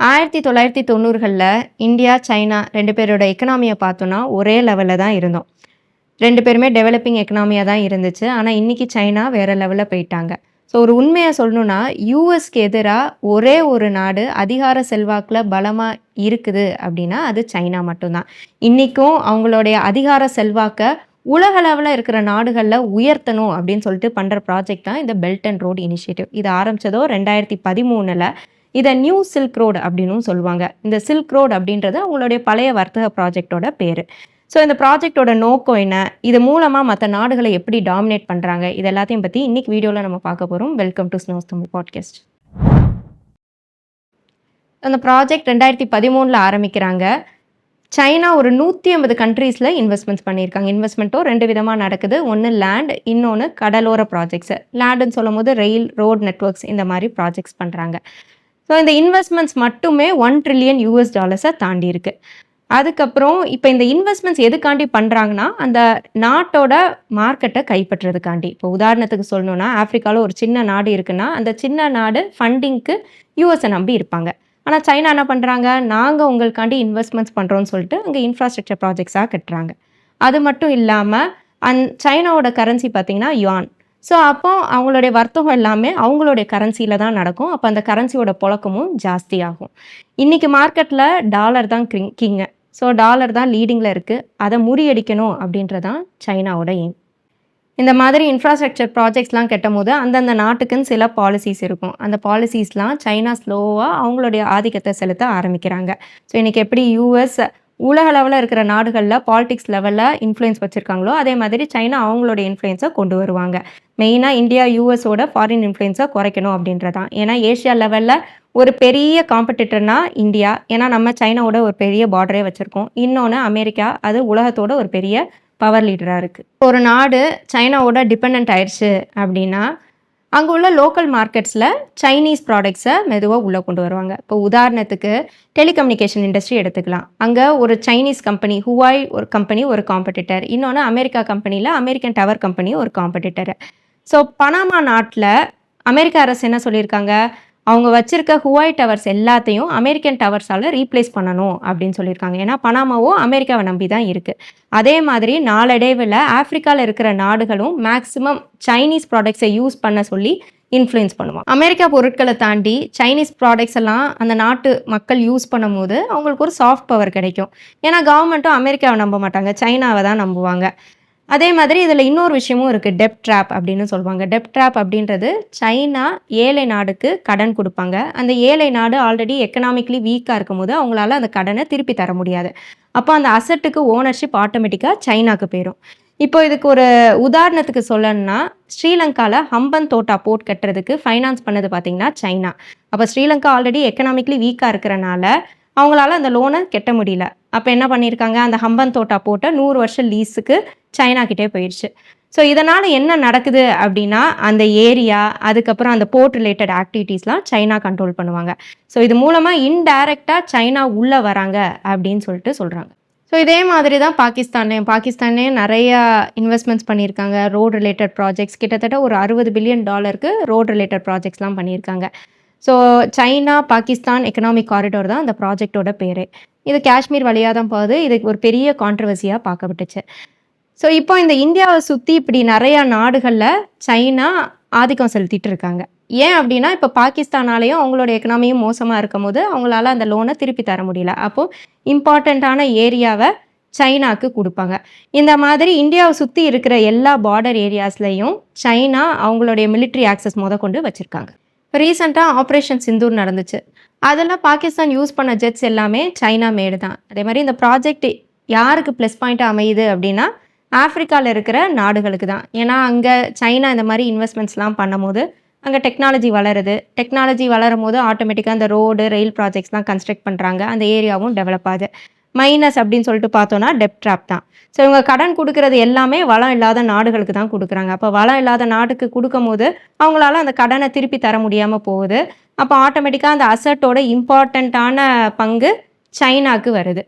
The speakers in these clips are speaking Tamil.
ஆயிரத்தி தொள்ளாயிரத்தி தொண்ணூறுகளில் இந்தியா சைனா ரெண்டு பேரோட எக்கனாமியை பார்த்தோன்னா ஒரே லெவலில் தான் இருந்தோம். ரெண்டு பேருமே டெவலப்பிங் எக்கனாமியாக தான் இருந்துச்சு. ஆனால் இன்றைக்கி சைனா வேறு லெவலில் போயிட்டாங்க. ஸோ ஒரு உண்மையை சொல்லணுன்னா யூஎஸ்க்கு எதிராக ஒரே ஒரு நாடு அதிகார செல்வாக்கில் பலமாக இருக்குது அப்படின்னா அது சைனா மட்டும்தான். இன்றைக்கும் அவங்களுடைய அதிகார செல்வாக்கை உலகளவில் இருக்கிற நாடுகளில் உயர்த்தணும் அப்படின்னு சொல்லிட்டு பண்ணுற ப்ராஜெக்ட் தான் இந்த பெல்ட் அண்ட் ரோடு இனிஷியேட்டிவ் இது ஆரம்பித்ததோ ரெண்டாயிரத்தி பதிமூணில் இதை நியூ சில்க் ரோடு அப்படின்னும் சொல்லுவாங்க. இந்த சில்க் ரோடு அப்படின்றது அவங்களுடைய பழைய வர்த்தக ப்ராஜெக்டோட பேர். ஸோ இந்த ப்ராஜெக்டோட நோக்கம் என்ன? இது மூலமாக மற்ற நாடுகளை எப்படி டாமினேட் பண்ணுறாங்க இது எல்லாத்தையும் பற்றி இன்னைக்கு வீடியோவில் நம்ம பார்க்க போகிறோம் welcome to Snows Tamil podcast அந்த ப்ராஜெக்ட் ரெண்டாயிரத்தி பதிமூணில் ஆரம்பிக்கிறாங்க. சைனா ஒரு நூற்றி ஐம்பது கண்ட்ரீஸில் இன்வெஸ்ட்மெண்ட்ஸ் பண்ணியிருக்காங்க. இன்வெஸ்ட்மெண்ட்டும் ரெண்டு விதமாக நடக்குது. ஒன்று லேண்ட் இன்னொன்று கடலோர ப்ராஜெக்ட்ஸு லேண்டுன்னு சொல்லும் போது ரயில் ரோட் நெட்ஒர்க்ஸ் இந்த மாதிரி ப்ராஜெக்ட்ஸ் பண்ணுறாங்க ஸோ இந்த இன்வெஸ்ட்மெண்ட்ஸ் மட்டுமே ஒன் ட்ரில்லியன் யூஎஸ் டாலர்ஸை தாண்டி இருக்கு. அதுக்கப்புறம் இப்போ இந்த இன்வெஸ்ட்மெண்ட்ஸ் எதுக்காண்டி பண்ணுறாங்கன்னா அந்த நாட்டோட மார்க்கெட்டை கைப்பற்றுறதுக்காண்டி இப்போ உதாரணத்துக்கு சொல்லணும்னா ஆஃப்ரிக்காவில் ஒரு சின்ன நாடு இருக்குன்னா அந்த சின்ன நாடு ஃபண்டிங்க்கு யூஎஸை நம்பி இருப்பாங்க. ஆனால் சைனா என்ன பண்ணுறாங்க நாங்கள் உங்களுக்காண்டி இன்வெஸ்ட்மெண்ட்ஸ் பண்ணுறோன்னு சொல்லிட்டு அங்கே இன்ஃப்ராஸ்ட்ரக்சர் ப்ராஜெக்ட்ஸாக கட்டுறாங்க. அது மட்டும் இல்லாமல் அந் சைனாவோட கரன்சி பார்த்திங்கன்னா யுவான் ஸோ அப்போ அவங்களுடைய வர்த்தகம் எல்லாமே அவங்களுடைய கரன்சியில் தான் நடக்கும். அப்போ அந்த கரன்சியோட புழக்கமும் ஜாஸ்தியாகும் இன்றைக்கி மார்க்கெட்டில் டாலர் தான் கிங் கிங்கு ஸோ டாலர் தான் லீடிங்கில் இருக்குது அதை முறியடிக்கணும் அப்படின்றதான் சைனாவோட எய்ம் இந்த மாதிரி இன்ஃப்ராஸ்ட்ரக்சர் ப்ராஜெக்ட்ஸ்லாம் கட்டும் போது அந்தந்த நாட்டுக்குன்னு சில பாலிசிஸ் இருக்கும். அந்த பாலிசிஸ்லாம் சைனா ஸ்லோவாக அவங்களுடைய ஆதிக்கத்தை செலுத்த ஆரம்பிக்கிறாங்க. ஸோ இன்றைக்கி எப்படி யூஎஸ் உலக லெவலில் இருக்கிற நாடுகளில் பாலிடிக்ஸ் லெவலில் இன்ஃப்ளூயன்ஸ் வச்சுருக்காங்களோ அதே மாதிரி சைனா அவங்களோட இன்ஃப்ளூயன்ஸை கொண்டு வருவாங்க. மெயினாக இந்தியா யூஎஸோட ஃபாரின் இன்ஃப்ளூயன்ஸை குறைக்கணும் அப்படின்றதான். ஏன்னா ஏஷியா லெவலில் ஒரு பெரிய காம்படிட்டர்னா இந்தியா. ஏன்னா நம்ம சைனாவோட ஒரு பெரிய பார்டரே வச்சுருக்கோம். இன்னொன்று அமெரிக்கா. அது உலகத்தோட ஒரு பெரிய பவர் லீடராக இருக்குது ஒரு நாடு சைனாவோட டிபெண்ட் ஆயிடுச்சு அப்படின்னா அங்கே உள்ள லோக்கல் மார்க்கெட்ஸில் சைனீஸ் ப்ராடக்ட்ஸை மெதுவாக உள்ளே கொண்டு வருவாங்க. இப்போ உதாரணத்துக்கு டெலிகம்யூனிகேஷன் இண்டஸ்ட்ரி எடுத்துக்கலாம். அங்கே ஒரு சைனீஸ் கம்பெனி ஹுவாய் ஒரு கம்பெனி ஒரு காம்படிட்டர் இன்னொன்று அமெரிக்கா கம்பெனியில் அமெரிக்கன் டவர் கம்பெனி ஒரு காம்படிட்டர் ஸோ பனாமா நாட்டில் அமெரிக்க அரசு என்ன சொல்லியிருக்காங்க? அவங்க வச்சிருக்க ஹுவாய் டவர்ஸ் எல்லாத்தையும் அமெரிக்கன் டவர்ஸால் ரீப்ளேஸ் பண்ணணும் அப்படின்னு சொல்லியிருக்காங்க. ஏன்னா பனாமாவும் அமெரிக்காவை நம்பி தான் இருக்குது அதே மாதிரி நாளடைவில் ஆஃப்ரிக்காவில் இருக்கிற நாடுகளும் மேக்ஸிமம் சைனீஸ் ப்ராடக்ட்ஸை யூஸ் பண்ண சொல்லி இன்ஃப்ளூயன்ஸ் பண்ணுவாங்க. அமெரிக்கா பொருட்களை தாண்டி சைனீஸ் ப்ராடக்ட்ஸ் எல்லாம் அந்த நாட்டு மக்கள் யூஸ் பண்ணும்போது அவங்களுக்கு ஒரு சாஃப்ட் பவர் கிடைக்கும். ஏன்னா கவர்மெண்ட்டும் அமெரிக்காவை நம்ப மாட்டாங்க. சைனாவை தான் நம்புவாங்க. அதே மாதிரி இதில் இன்னொரு விஷயமும் இருக்குது டெப் ட்ராப் அப்படின்னு சொல்லுவாங்க. டெப் ட்ராப் அப்படின்றது சைனா ஏழை நாடுக்கு கடன் கொடுப்பாங்க. அந்த ஏழை நாடு ஆல்ரெடி எக்கனாமிக்லி வீக்காக இருக்கும் போது அவங்களால அந்த கடனை திருப்பி தர முடியாது. அப்போ அந்த அசட்டுக்கு ஓனர்ஷிப் ஆட்டோமேட்டிக்காக சைனாக்கு போயிடும் இப்போ இதுக்கு ஒரு உதாரணத்துக்கு சொல்லணும்னா ஸ்ரீலங்காவில் ஹம்பன் தோட்டா போர்ட் கட்டுறதுக்கு ஃபைனான்ஸ் பண்ணது பார்த்தீங்கன்னா சைனா. அப்போ ஸ்ரீலங்கா ஆல்ரெடி எக்கனாமிக்லி வீக்காக இருக்கிறனால அவங்களால அந்த லோனை கெட்ட முடியல. அப்போ என்ன பண்ணியிருக்காங்க அந்த ஹம்பன் தோட்டா போட்ட நூறு வருஷம் லீஸுக்கு சைனாக்கிட்டே போயிடுச்சு ஸோ இதனால் என்ன நடக்குது அப்படின்னா அந்த ஏரியா அதுக்கப்புறம் அந்த போர்ட் ரிலேட்டட் ஆக்டிவிட்டீஸ்லாம் சைனா கண்ட்ரோல் பண்ணுவாங்க. ஸோ இது மூலமாக இன்டைரக்டாக சைனா உள்ளே வராங்க அப்படின்னு சொல்லிட்டு சொல்கிறாங்க ஸோ இதே மாதிரி தான் பாகிஸ்தானே. பாகிஸ்தானே நிறையா இன்வெஸ்ட்மெண்ட்ஸ் பண்ணியிருக்காங்க. ரோடு ரிலேட்டட் ப்ராஜெக்ட்ஸ் கிட்டத்தட்ட ஒரு அறுபது பில்லியன் டாலருக்கு ரோடு ரிலேட்டட் ப்ராஜெக்ட்ஸ்லாம் பண்ணியிருக்காங்க. So China Pakistan economic corridor தான் அந்த ப்ராஜெக்டோட பேர். இது காஷ்மீர் வழியாக தான் போகுது. இதுக்கு ஒரு பெரிய கான்ட்ரவர்சியாக பார்க்கப்பட்டுச்சு. ஸோ இப்போ இந்த இந்தியாவை சுற்றி இப்படி நிறையா நாடுகளில் சைனா ஆதிக்கம் செலுத்திட்டு இருக்காங்க. ஏன் அப்படின்னா இப்போ பாகிஸ்தானாலேயும் அவங்களோட எக்கனாமியும் மோசமாக இருக்கும் போது அவங்களால அந்த லோனை திருப்பி தர முடியல. அப்போது இம்பார்ட்டண்ட்டான ஏரியாவை சைனாக்கு கொடுப்பாங்க. இந்த மாதிரி இந்தியாவை சுற்றி இருக்கிற எல்லா பார்டர் ஏரியாஸ்லையும் சைனா அவங்களுடைய மிலிட்ரி ஆக்சஸ் முத கொண்டு வச்சுருக்காங்க. ரீசெண்டாக ஆப்ரேஷன் சிந்தூர் நடந்துச்சு. அதெல்லாம் பாகிஸ்தான் யூஸ் பண்ண ஜெட்ஸ் எல்லாமே சைனா மேடு தான். அதே மாதிரி இந்த ப்ராஜெக்ட் யாருக்கு ப்ளஸ் பாயிண்ட்டாக அமையுது அப்படின்னா ஆஃப்ரிக்காவில் இருக்கிற நாடுகளுக்கு தான். ஏன்னா அங்கே சைனா இந்த மாதிரி இன்வெஸ்ட்மெண்ட்ஸ்லாம் பண்ணும்போது அங்கே டெக்னாலஜி வளருது. டெக்னாலஜி வளரும் போது ஆட்டோமேட்டிக்காக அந்த ரோடு ரயில் ப்ராஜெக்ட்ஸ்லாம் கன்ஸ்ட்ரக்ட் பண்ணுறாங்க அந்த ஏரியாவும் டெவலப் ஆகுது. மைனஸ் அப்படின்னு சொல்லிட்டு பார்த்தோன்னா டெப் ட்ராப் தான். ஸோ இவங்க கடன் கொடுக்கறது எல்லாமே வளம் இல்லாத நாடுகளுக்கு தான் கொடுக்குறாங்க. அப்போ வளம் இல்லாத நாட்டுக்கு கொடுக்கும் போது அவங்களால அந்த கடனை திருப்பி தர முடியாமல் போகுது. அப்போ ஆட்டோமேட்டிக்காக அந்த அசட்டோட இம்பார்ட்டண்ட்டான பங்கு சைனாக்கு வருது.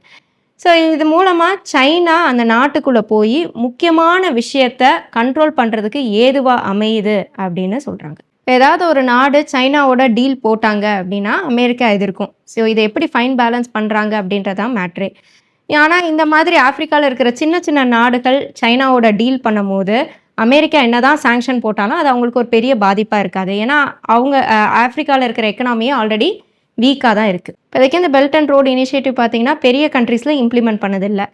ஸோ இது மூலமாக சைனா அந்த நாட்டுக்குள்ளே போய் முக்கியமான விஷயத்த கண்ட்ரோல் பண்ணுறதுக்கு ஏதுவாக அமையுது அப்படின்னு சொல்கிறாங்க ஏதாவது ஒரு நாடு சைனாவோட டீல் போட்டாங்க அப்படின்னா அமெரிக்கா எதிர்க்கும். ஸோ இதை எப்படி ஃபைன் பேலன்ஸ் பண்ணுறாங்க அப்படின்றதான் மேட்ரு ஆனால் இந்த மாதிரி ஆஃப்ரிக்காவில் இருக்கிற சின்ன சின்ன நாடுகள் சைனாவோட டீல் பண்ணும்போது அமெரிக்கா என்ன தான் சாங்ஷன் போட்டாலும் அது அவங்களுக்கு ஒரு பெரிய பாதிப்பாக இருக்காது. ஏன்னா அவங்க ஆஃப்ரிக்காவில் இருக்கிற எக்கனாமியே ஆல்ரெடி வீக்காக தான் இருக்குது இப்போதைக்கு இந்த பெல்ட் அண்ட் ரோடு இனிஷியேட்டிவ் பார்த்தீங்கன்னா பெரிய கண்ட்ரீஸில் இம்ப்ளிமெண்ட் பண்ணதில்லை.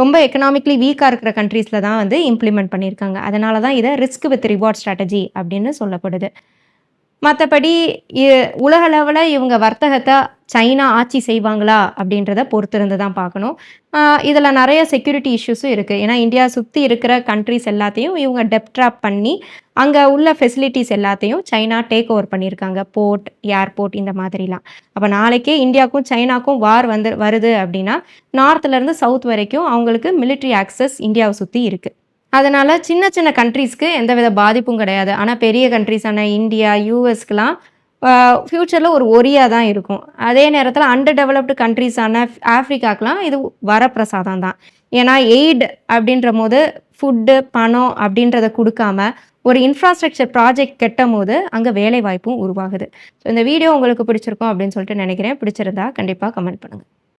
ரொம்ப எக்கனாமிக்லி வீக்காக இருக்கிற கண்ட்ரீஸில் தான் வந்து இம்ப்ளிமெண்ட் பண்ணியிருக்காங்க. அதனால தான் இதை ரிஸ்க் வித் ரிவார்ட் ஸ்ட்ராட்டஜி அப்படின்னு சொல்லப்படுது. மற்றபடி உலகளவில் இவங்க வர்த்தகத்தை சைனா ஆட்சி செய்வாங்களா அப்படின்றத பொறுத்திருந்து தான் பார்க்கணும் இதில் நிறைய செக்யூரிட்டி இஷ்யூஸும் இருக்குது ஏன்னா இந்தியா சுற்றி இருக்கிற கண்ட்ரிஸ் எல்லாத்தையும் இவங்க டெப்ட்ராப் பண்ணி அங்கே உள்ள ஃபெசிலிட்டிஸ் எல்லாத்தையும் சைனா டேக் ஓவர் பண்ணியிருக்காங்க. போர்ட் ஏர்போர்ட் இந்த மாதிரிலாம். அப்போ நாளைக்கே இந்தியாவுக்கும் சைனாக்கும் வார் வந்து வருது அப்படின்னா நார்த்லேருந்து சவுத் வரைக்கும் அவங்களுக்கு மிலிட்ரி ஆக்சஸ் இந்தியாவை சுற்றி இருக்குது அதனால் சின்ன சின்ன கண்ட்ரீஸ்க்கு எந்தவித பாதிப்பும் கிடையாது. ஆனால் பெரிய கண்ட்ரீஸான இந்தியா யூஎஸ்க்கெலாம் ஃப்யூச்சரில் ஒரு ஒரியாக தான் இருக்கும். அதே நேரத்தில் அண்டர் டெவலப்டு கண்ட்ரீஸான ஆஃப்ரிக்காக்கெலாம் இது வரப்பிரசாதம் தான். ஏன்னா எய்டு அப்படின்ற போது ஃபுட்டு பணம் அப்படின்றத கொடுக்காம ஒரு இன்ஃப்ராஸ்ட்ரக்சர் ப்ராஜெக்ட் கெட்டும் போது அங்கே வேலை வாய்ப்பும் உருவாகுது. ஸோ இந்த வீடியோ உங்களுக்கு பிடிச்சிருக்கும் அப்படின்னு சொல்லிட்டு நினைக்கிறேன். பிடிச்சிருந்தா கண்டிப்பாக கமெண்ட் பண்ணுங்கள்